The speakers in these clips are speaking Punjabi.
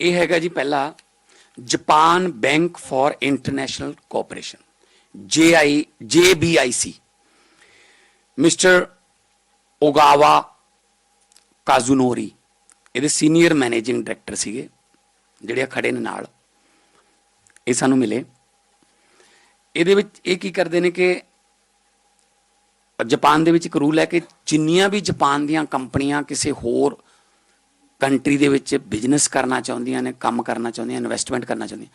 ਇਹ ਹੈਗਾ ਜੀ ਪਹਿਲਾ Japan bank for international cooperation JI JBIC mister Ogawa Kazunori, ਇਹਦੇ ਸੀਨੀਅਰ ਮੈਨੇਜਿੰਗ ਡਾਇਰੈਕਟਰ ਸੀਗੇ, ਜਿਹੜੇ ਆ ਖੜੇ ਨੇ ਨਾਲ। ਇਹ ਸਾਨੂੰ ਮਿਲੇ। ਇਹਦੇ ਵਿੱਚ ਇਹ ਕੀ ਕਰਦੇ ਨੇ ਕਿ ਜਾਪਾਨ ਦੇ ਵਿੱਚ ਇੱਕ ਰੂਲ ਹੈ ਕਿ ਜਿੰਨੀਆਂ ਵੀ ਜਾਪਾਨ ਦੀਆਂ ਕੰਪਨੀਆਂ ਕਿਸੇ ਹੋਰ ਕੰਟਰੀ ਦੇ ਵਿੱਚ ਬਿਜ਼ਨਸ ਕਰਨਾ ਚਾਹੁੰਦੀਆਂ ਨੇ, ਕੰਮ ਕਰਨਾ ਚਾਹੁੰਦੀਆਂ ਇਨਵੈਸਟਮੈਂਟ ਕਰਨਾ ਚਾਹੁੰਦੀਆਂ।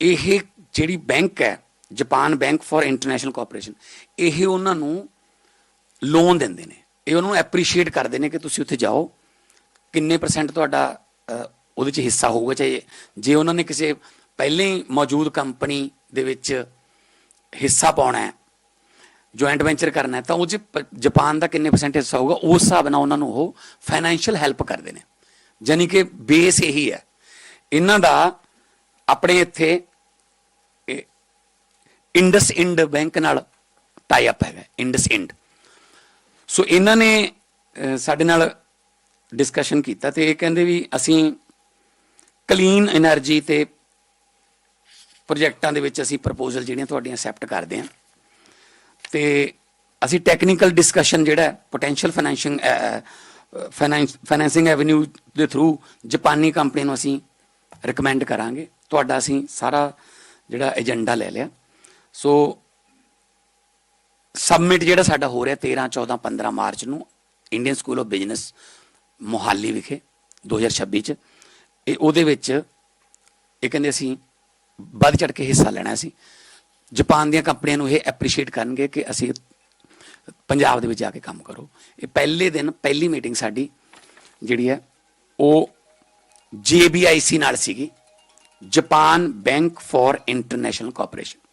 ਇਹ ਜਿਹੜੀ ਬੈਂਕ ਹੈ Japan bank for international cooperation ਇਹ ਉਹਨਾਂ ਨੂੰ ਲੋਨ ਦਿੰਦੇ ਨੇ। ਇਹ ਉਹਨਾਂ ਨੂੰ ਐਪਰੀਸ਼ੀਏਟ ਕਰਦੇ ਨੇ ਕਿ ਤੁਸੀਂ ਉੱਥੇ ਜਾਓ। ਕਿੰਨੇ ਪਰਸੈਂਟ ਤੁਹਾਡਾ ਉਹਦੇ 'ਚ ਹਿੱਸਾ ਹੋਊਗਾ ਚਾਹੇ ਜੇ ਉਹਨਾਂ ਨੇ ਕਿਸੇ ਪਹਿਲੇ ਹੀ ਮੌਜੂਦ ਕੰਪਨੀ ਦੇ ਵਿੱਚ ਹਿੱਸਾ ਪਾਉਣਾ ਹੈ ਜੁਆਇੰਟ ਵੈਂਚਰ ਕਰਨਾ ਹੈ, ਤਾਂ ਉਹ 'ਚ ਪ- ਜਾਪਾਨ ਦਾ ਕਿੰਨੇ ਪਰਸੈਂਟ ਹਿੱਸਾ ਹੋਊਗਾ, ਉਸ ਹਿਸਾਬ ਨਾਲ ਉਹਨਾਂ ਨੂੰ ਉਹ ਫਾਈਨੈਂਸ਼ੀਅਲ ਹੈਲਪ ਕਰਦੇ ਨੇ। ਜਾਨੀ ਕਿ ਬੇਸ ਇਹੀ ਹੈ। ਇਹਨਾਂ ਦਾ ਆਪਣੇ ਇੱਥੇ ਇੰਡਸ ਇੰਡ ਬੈਂਕ ਨਾਲ ਟਾਈ ਅਪ ਹੈਗਾ, ਇੰਡਸ ਇੰਡ। ਸੋ ਇਹਨਾਂ ਨੇ ਸਾਡੇ ਨਾਲ ਡਿਸਕਸ਼ਨ ਕੀਤਾ ਤੇ ਇਹ ਕਹਿੰਦੇ ਵੀ ਅਸੀਂ ਕਲੀਨ એનર્ਜੀ ਤੇ ਪ੍ਰੋਜੈਕਟਾਂ ਦੇ ਵਿੱਚ ਅਸੀਂ ਪ੍ਰਪੋਜ਼ਲ ਜਿਹੜੀਆਂ ਤੁਹਾਡੀਆਂ ਅਸੈਪਟ ਕਰਦੇ ਹਾਂ। ਤੇ ਅਸੀਂ ਟੈਕਨੀਕਲ ਡਿਸਕਸ਼ਨ ਜਿਹੜਾ ਪੋਟੈਂਸ਼ੀਅਲ ਫਾਈਨੈਂਸ਼ੀਅਲ ਫਾਈਨੈਂਸਿੰਗ ਐਵੇਨਿਊ ਦੇ ਥਰੂ ਜਾਪਾਨੀ ਕੰਪਨੀ ਨੂੰ ਅਸੀਂ ਰეკਮੈਂਡ ਕਰਾਂਗੇ। ਤੁਹਾਡਾ ਅਸੀਂ ਸਾਰਾ ਜਿਹੜਾ ਏਜੰਡਾ ਲੈ ਲਿਆ। ਸੋ ਸਬਮਿਟ ਜਿਹੜਾ ਸਾਡਾ ਹੋ ਰਿਹਾ 13 14 15 ਮਾਰਚ ਨੂੰ Indian school of business Mohali ਵਿਖੇ 2026 ਚ। ਇਹ ਉਹਦੇ ਵਿੱਚ ਇਹ ਕਹਿੰਦੇ ਅਸੀਂ ਵੱਧ ਚੜ ਕੇ ਹਿੱਸਾ ਲੈਣਾ ਸੀ। ਜਾਪਾਨ ਦੀਆਂ ਕੰਪਨੀਆਂ ਨੂੰ ਇਹ ਐਪਰੀਸ਼ੀਏਟ ਕਰਨਗੇ ਕਿ ਅਸੀਂ ਪੰਜਾਬ ਦੇ ਵਿੱਚ ਜਾ ਕੇ ਕੰਮ ਕਰੋ। ਇਹ ਪਹਿਲੇ ਦਿਨ, ਪਹਿਲੀ ਮੀਟਿੰਗ ਸਾਡੀ ਜਿਹੜੀ ਹੈ, ਉਹ JBIC ਨਾਲ ਸੀਗੀ, Japan bank for international cooperation